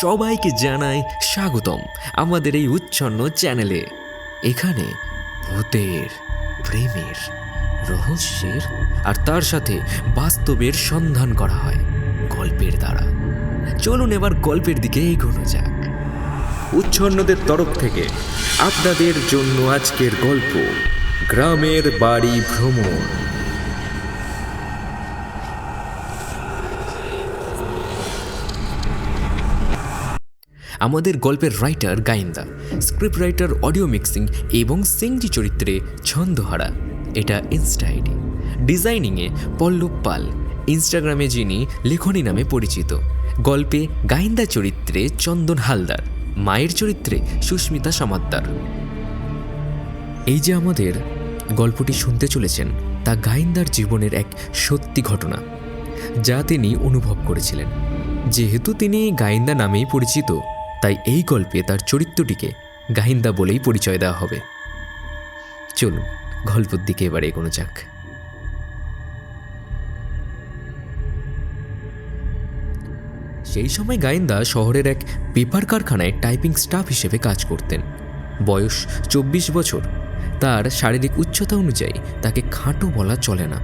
সবাইকে জানাই স্বাগতম আমাদের এই উচ্ছন্ন চ্যানেলে। এখানে ভূতের, প্রেমের, রহস্যের আর তার সাথে বাস্তবের সন্ধান করা হয় গল্পের দ্বারা। চলুন এবার গল্পের দিকে এগোনো যাক। উচ্ছন্নদের তরফ থেকে আপনাদের জন্য আজকের গল্প, গ্রামের বাড়ি ভ্রমণ। আমাদের গল্পের রাইটার গাইন্দা স্ক্রিপ্ট রাইটার অডিও মিক্সিং এবং সিংজি চরিত্রে ছন্দহারা। এটা ইনস্টা আইডি ডিজাইনিংয়ে পল্লব পাল ইনস্টাগ্রামে যিনি, লেখনী নামে পরিচিত। গল্পে গাইন্দা চরিত্রে চন্দন হালদার, মায়ের চরিত্রে সুস্মিতা সমাদ্দার এই যে আমাদের গল্পটি শুনতে চলেছেন, তা গাইন্দার জীবনের এক সত্যি ঘটনা, যা তিনি অনুভব করেছিলেন। যেহেতু তিনি গাইন্দা নামেই পরিচিত তাই এই গল্পে তার চরিত্রটিকে গাইন্দা বলেই পরিচয় দেওয়া হবে। চলুন, গল্পের দিকে এবারে এগোনো যাক। সেই সময় গাইন্দা শহরের এক পেপার কারখানায় টাইপিং স্টাফ হিসেবে কাজ করতেন। বয়স চব্বিশ বছর। তার শারীরিক উচ্চতা অনুযায়ী তাকে খাটো বলা চলে না।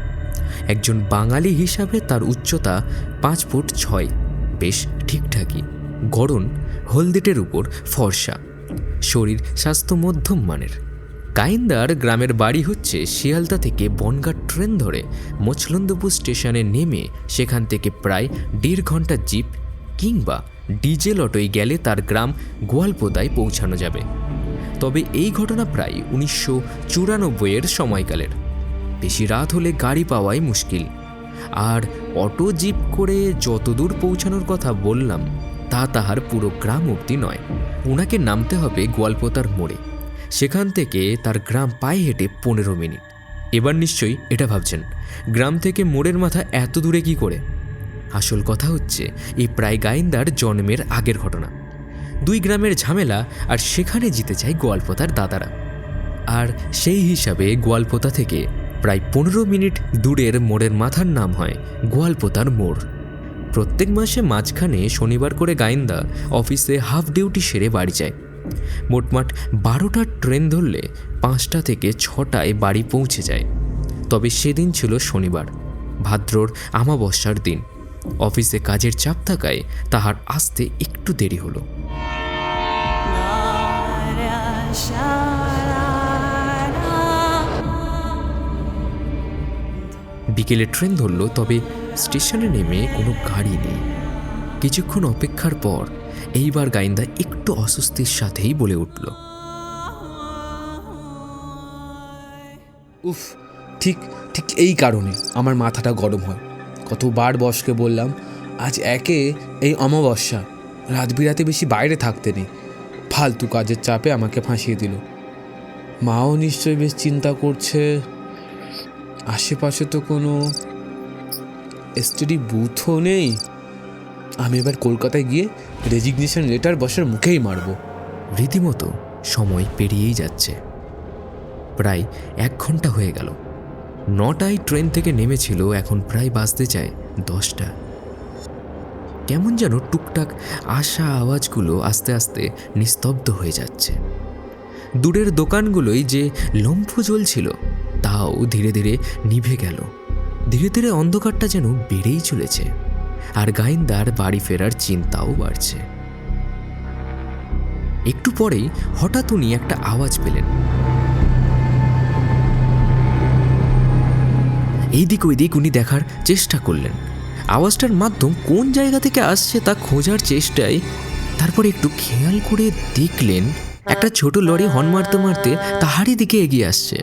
একজন বাঙালি হিসাবে তার উচ্চতা পাঁচ ফুট ছয়। বেশ ঠিকঠাকই। গড়ন হলদেটের উপর ফর্সা। শরীর স্বাস্থ্য মধ্যম মানের কাইন্দার গ্রামের বাড়ি হচ্ছে শিয়ালদা থেকে বনগাঁ ট্রেন ধরে মছলন্দপুর স্টেশনে নেমে সেখান থেকে প্রায় দেড় ঘণ্টা জিপ কিংবা ডিজেল অটোয় গেলে তার গ্রাম গোয়ালপোদায় পৌঁছানো যাবে। তবে এই ঘটনা প্রায় উনিশশো চুরানব্বইয়ের সময়কালের। বেশি রাত হলে গাড়ি পাওয়াই মুশকিল। আর অটো জিপ করে যতদূর পৌঁছানোর কথা বললাম তা তাহার পুরো গ্রাম অবধি নয়। ওনাকে নামতে হবে গোয়ালপোতার মোড়ে। সেখান থেকে তার গ্রাম পায়ে হেঁটে পনেরো মিনিট। এবার নিশ্চয়ই এটা ভাবছেন, গ্রাম থেকে মোড়ের মাথা এত দূরে কি করে? আসল কথা হচ্ছে, এই প্রায় গাইন্দার জন্মের আগের ঘটনা। দুই গ্রামের ঝামেলা আর সেখানে জিতে যায় গোয়ালপোতার দাদারা। আর সেই হিসাবে গোয়ালপোতা থেকে প্রায় পনেরো মিনিট দূরের মোড়ের মাথার নাম হয় গোয়ালপোতার মোড়। প্রত্যেক মাসে মাঝখানে শনিবার করে গাইন্দা অফিসে হাফ ডিউটি সেরে বাড়ি যায়। মোটমাট বারোটার ট্রেন ধরলে পাঁচটা থেকে ছটায় বাড়ি পৌঁছে যায়। তবে সেদিন ছিল শনিবার, ভাদ্রর আমাবস্যার দিন। অফিসে কাজের চাপ থাকায় তাহার আসতে একটু দেরি হলো। বিকেলে ট্রেন ধরল, তবে স্টেশনে নেমে কোনো গাড়ি নেই। কিছুক্ষণ অপেক্ষার পর এইবার গাইন্দা একটু অস্বস্তির সাথেই বলে উঠল, উফ, ঠিক ঠিক এই কারণে আমার মাথাটা গরম হয়। কতবার বসকে বললাম, আজ একে এই অমাবস্যা, রাত বিরাতে বেশি বাইরে থাকতে নেই। ফালতু কাজের চাপে আমাকে ফাঁসিয়ে দিল। মাও নিশ্চয়ই বেশ চিন্তা করছে। আশেপাশে তো কোনো এসটিডি বুথও নেই। আমি এবার কলকাতায় গিয়ে রেজিগনেশন লেটার বসার মুখেই মারবো। রীতিমতো সময় পেরিয়েই যাচ্ছে। প্রায় এক ঘণ্টা হয়ে গেল। নটায় ট্রেন থেকে নেমেছিল এখন প্রায় বাজতে চায় দশটা। কেমন যেন টুকটাক আশা আওয়াজগুলো আস্তে আস্তে নিস্তব্ধ হয়ে যাচ্ছে। দূরের দোকানগুলোই যে লম্ফ জ্বলছিল, তাও ধীরে ধীরে নিভে গেল। ধীরে ধীরে অন্ধকারটা যেন বেড়েই চলেছে, আর গাইন্দার বাড়ি ফেরার চিন্তাও বাড়ছে। একটু পরেই হঠাৎ উনি একটা আওয়াজ পেলেন। এইদিক ওইদিক উনি দেখার চেষ্টা করলেন। আওয়াজটার মাধ্যম কোন জায়গা থেকে আসছে তা খোঁজার চেষ্টায় তারপর একটু খেয়াল করে দেখলেন, একটা ছোট লরি হর্ন মারতে মারতে তাহারই দিকে এগিয়ে আসছে।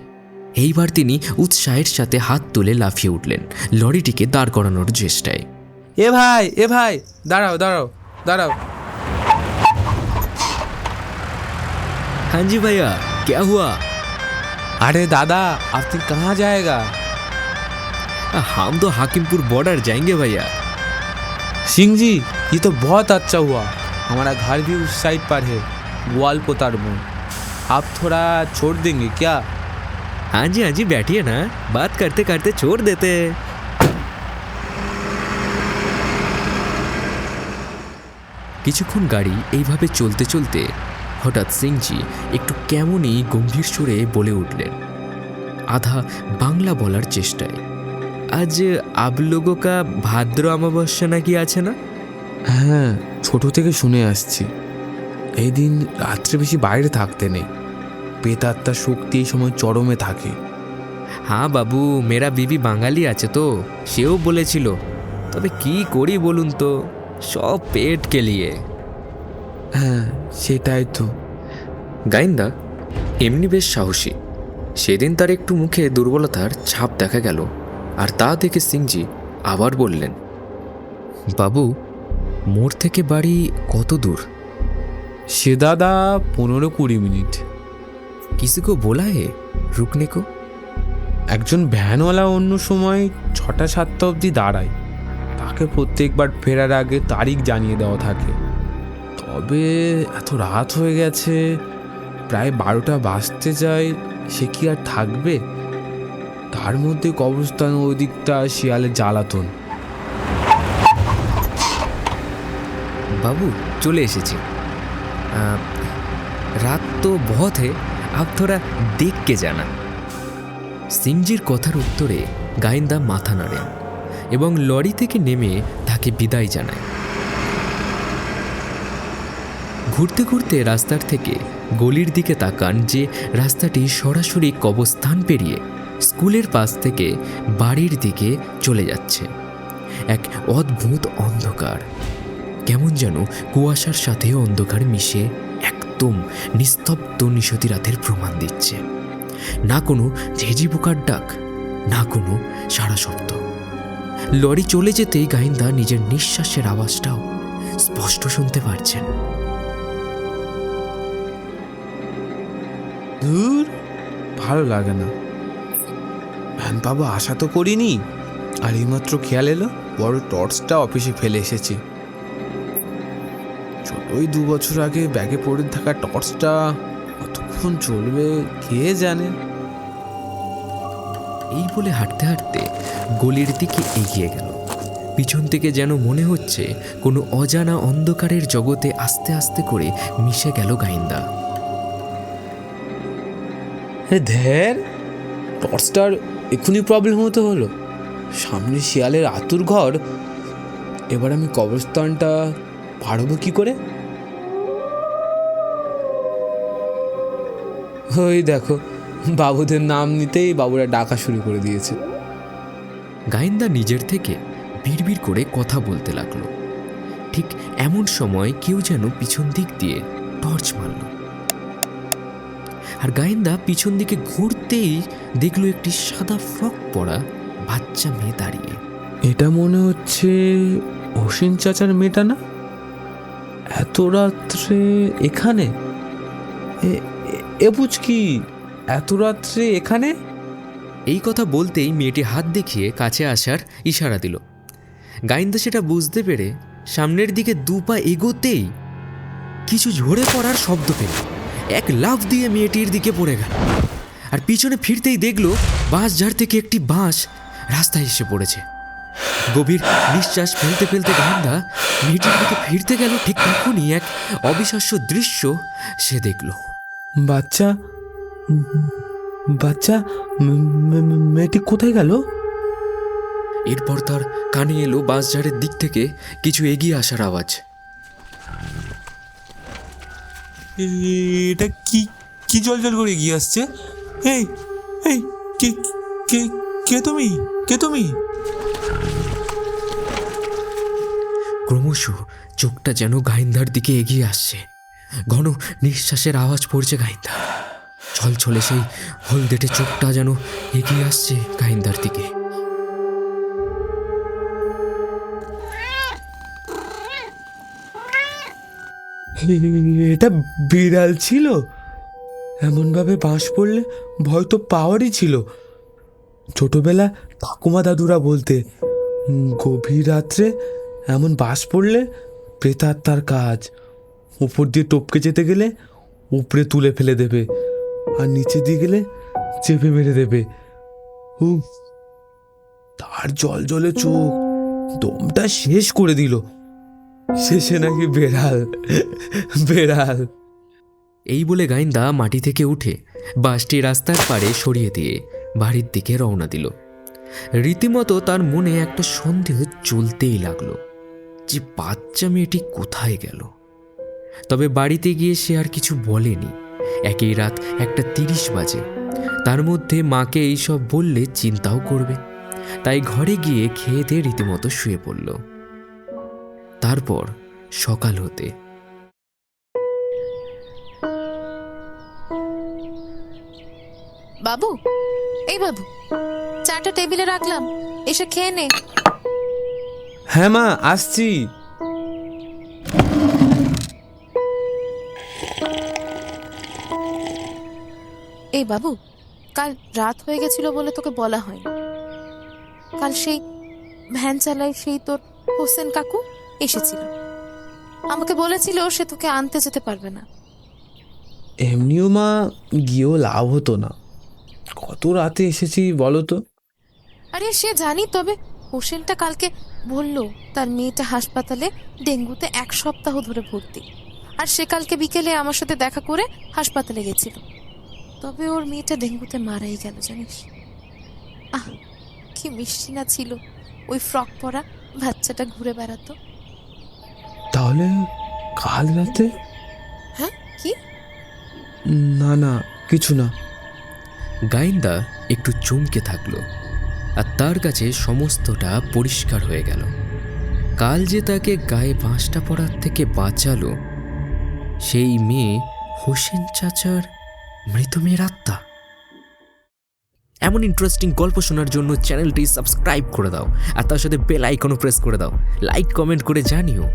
এইবার তিনি উৎসাহের সাথে হাত তুলে লাফিয়ে উঠলেন লরিটিকে দাঁড় করানোর চেষ্টায় এ ভাই এ ভাই দাঁড়াও দাঁড়াও দাঁড়াও हाँ जी भैया क्या हुआ अरे दादा आपकी कहाँ जाएगा हम तो हाकिमपुर बॉर्डर जाएंगे भैया सिंह जी ये तो बहुत अच्छा हुआ हमारा घर भी उस साइड पर है ग्वाल पोतार मोड़ आप थोड़ा छोड़ देंगे क्या हाँ जी हाँ जी बैठिए ना बात करते करते छोड़ देते কিছুক্ষণ গাড়ি এইভাবে চলতে চলতে হঠাৎ সিংজি একটু কেমনই গম্ভীর সুরে বলে উঠলেন আধা বাংলা বলার চেষ্টায় আজ আবলোগোকা ভাদ্র অমাবস্যা নাকি আছে না হ্যাঁ ছোট থেকে শুনে আসছি এই দিন রাত্রে বেশি বাইরে থাকতে নেই পেতাত্মার শক্তি এই সময় চরমে থাকে। হ্যাঁ বাবু মেরা বিবি বাঙালি আছে তো সেও বলেছিল। তবে কি করি বলুন তো সব পেট কেলিয়ে। হ্যাঁ সেটাই তো। গাইন্দা এমনি বেশ সাহসী। সেদিন তার একটু মুখে দুর্বলতার ছাপ দেখা গেল আর তা দেখে সিংজি আবার বললেন বাবু মোড় থেকে বাড়ি কত দূর? সে দাদা পনেরো কুড়ি মিনিট। কো বোলা হে রুকনে কো একজন ভ্যানওয়ালা অন্য সময় ছটা সাতটা অবধি দাঁড়ায়। তাকে প্রত্যেকবার ফেরার আগে তারিখ জানিয়ে দেওয়া থাকে। তবে এত রাত হয়ে গেছে প্রায় বারোটা বাজতে যায় সে কি আর থাকবে? তার মধ্যে কবরস্থান ওই দিকটা শিয়ালের জ্বালাতন। বাবু চলে এসেছি। রাত তো বহুত হে। আপ থোড়া দেখ জানা। সিংজির কথার উত্তরে গাইন্দা মাথা নাড়েন এবং লরি থেকে নেমে তাকে বিদায় জানায়। ঘুরতে ঘুরতে রাস্তার থেকে গলির দিকে তাকান যে রাস্তাটি সরাসরি কবস্থান পেরিয়ে স্কুলের পাশ থেকে বাড়ির দিকে চলে যাচ্ছে। এক অদ্ভুত অন্ধকার। কেমন যেন কুয়াশার সাথে অন্ধকার মিশে একদম নিস্তব্ধ নিশতি রাতের প্রমাণ দিচ্ছে। না কোনো ঝেঝি পোকার ডাক, না কোনো সারা শব্দ। লরি চলে যেতেই গাইন্দা নিজের নিঃশ্বাসের আওয়াজটাও স্পষ্ট শুনতে পারছেন। দূর ভালো লাগে না। ভ্যান বাবা, আশা তো করিনি। আর এইমাত্র খেয়াল এলো, বড় টর্চটা অফিসে ফেলে এসেছি। ছোটই দু বছর আগে ব্যাগে পড়ে থাকা টর্চটা কতক্ষণ চলবে কে জানে? এই বলে হাঁটতে হাঁটতে গলির দিকে এগিয়ে গেল। পিছন থেকে যেন মনে হচ্ছে কোনো অজানা অন্ধকারের জগতে আস্তে আস্তে করে মিশে গেল গাইন্দা। ধ্যার টর্চটার এক্ষুনি প্রবলেম হতে হলো। সামনে শিয়ালের আতুর ঘর, এবার আমি কবরস্থানটা পারব কি করে? ওই দেখো বাবুদের নাম নিতেই বাবুরা ডাকা শুরু করে দিয়েছে। গাইন্দা নিজের থেকে বিড়বিড় করে কথা বলতে লাগল। ঠিক এমন সময় কেউ যেন পিছন দিক দিয়ে টর্চ মারল। আর গাইন্দা পিছন দিকে ঘুরতেই দেখল একটি সাদা ফ্রক পরা বাচ্চা মেয়ে দাঁড়িয়ে। এটা মনে হচ্ছে অসীন চাচার মেয়েটা না? এত রাত্রে এখানে? এ- বুঝকি এত রাত্রে এখানে? এই কথা বলতেই মেয়েটি হাত দেখিয়ে কাছে আসার ইশারা দিল। গাইন্দা সেটা বুঝতে পেরে সামনের দিকে দু পা এগোতেই কিছু ঝরে পড়ার শব্দ পেল। এক লাফ দিয়ে মেয়েটির দিকে পড়ে গেল। আর পিছনে ফিরতেই দেখল বাঁশ ঝাড় থেকে একটি বাঁশ রাস্তায় এসে পড়েছে। গভীর নিঃশ্বাস ফেলতে ফেলতে গাইন্দা মেয়েটির দিকে ফিরতে গেল ঠিক তখনই এক অবিশ্বাস্য দৃশ্য সে দেখল। বাচ্চা? বাচ্চা মেয়েটি কোথায় গেল? এরপর তার কানে এলো বাঁশঝাড়ের দিক থেকে কিছু এগিয়ে আসার আওয়াজ। এটা কি কি জল জল করে এগিয়ে আসছে? এই এই কে কে কে তুমি? কে তুমি? ক্রমশ চোখটা যেন গাইন্দার দিকে এগিয়ে আসছে। ঘন নিঃশ্বাসের আওয়াজ পড়ছে গাইন্দা। ছলছলে সেই হলদেটে চোখটা যেন এগিয়ে আসছে গাইন্দার দিকে। এটা বিড়াল ছিল। এমনভাবে বাঁশ পড়লে ভয় তো পাওয়ারই ছিল। ছোটবেলা ঠাকুমা দাদুরা বলতে গভীর রাত্রে এমন বাস পড়লে প্রেতাত্মার কাজ। উপর দিয়ে টপকে যেতে গেলে উপরে তুলে ফেলে দেবে আর নিচে দিয়ে গেলে চেপে মেরে দেবে। তার জল জলে চোখ দমটা শেষ করে দিল। শেষে নাকি বেড়াল বেড়াল। এই বলে গাইন্দা মাটি থেকে উঠে বাসটি রাস্তার পাড়ে সরিয়ে দিয়ে বাড়ির দিকে রওনা দিল। রীতিমতো তার মনে একটা সন্দেহ চলতেই লাগল যে বাচ্চা মেয়েটি কোথায় গেল। তবে বাড়িতে গিয়ে সে আর কিছু বলেনি। একই রাত একটা তিরিশ বাজে। তার মধ্যে মাকে এইসব বললে চিন্তাও করবে। তাই ঘরে গিয়ে খেয়ে দিয়ে রীতিমতো শুয়ে পড়ল। তারপর সকাল হতে। বাবু এই বাবু চাটা টেবিলে রাখলাম। এসে খেয়ে নে। হ্যাঁ মা আসছি। এই বাবু কাল রাত হয়ে গেছিল বলে তোকে বলা হয়নি। কাল সেই ভ্যান চালায় সেই তোর হোসেন কাকু এসেছিল। আমাকে বলেছিল সে তোকে আনতে যেতে পারবে না। এমনিও মা গিয়েও লাভ হতো না। কত রাতে এসেছি বলো তো? আরে সে জানি তবে হোসেনটা কালকে বলল তার মেয়েটা হাসপাতালে ডেঙ্গুতে এক সপ্তাহ ধরে ভর্তি। আর সে কালকে বিকেলে আমার সাথে দেখা করে হাসপাতালে গেছিল। তবে ওর মেয়েটা ডেঙ্গুতে মারাই গেল জানিস? আহ কি মিষ্টি না ছিল। ওই ফ্রক পরা বাচ্চাটা ঘুরে বেড়াতো। তাহলে কাল রাতে? হ্যাঁ কি? না না কিছু না। গাইন্দা একটু চমকে থাকল আর তার কাছে সমস্তটা পরিষ্কার হয়ে গেল। কাল যে তাকে গায়ে বাঁশটা পড়ার থেকে বাঁচালো সেই মেয়ে হোসেন চাচার মৃত মেয়ের আত্মা। এমন ইন্টারেস্টিং গল্প শোনার জন্য চ্যানেলটি সাবস্ক্রাইব করে দাও, আর তার সাথে বেল আইকনও প্রেস করে দাও। লাইক কমেন্ট করে জানিও।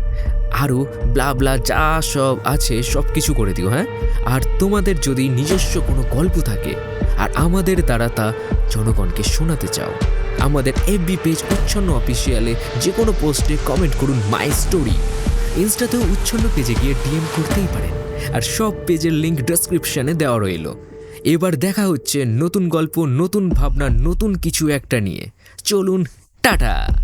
আরও ব্লা ব্লা যা সব আছে সব কিছু করে দিও হ্যাঁ? আর তোমাদের যদি নিজস্ব কোনো গল্প থাকে, আর আমাদের দ্বারা তা জনগণকে শোনাতে চাও, আমাদের এফবি পেজ উচ্ছন্ন অফিসিয়ালে যে কোনো পোস্টে কমেন্ট করুন মাই স্টোরি ইনস্টাতেও উচ্ছন্ন পেজে গিয়ে ডিএম করতেই পারেন। আর সব পেজের লিঙ্ক ডেসক্রিপশানে দেওয়া রইল। এবার দেখা হচ্ছে নতুন গল্প, নতুন ভাবনা, নতুন কিছু একটা নিয়ে। চলুন, টাটা!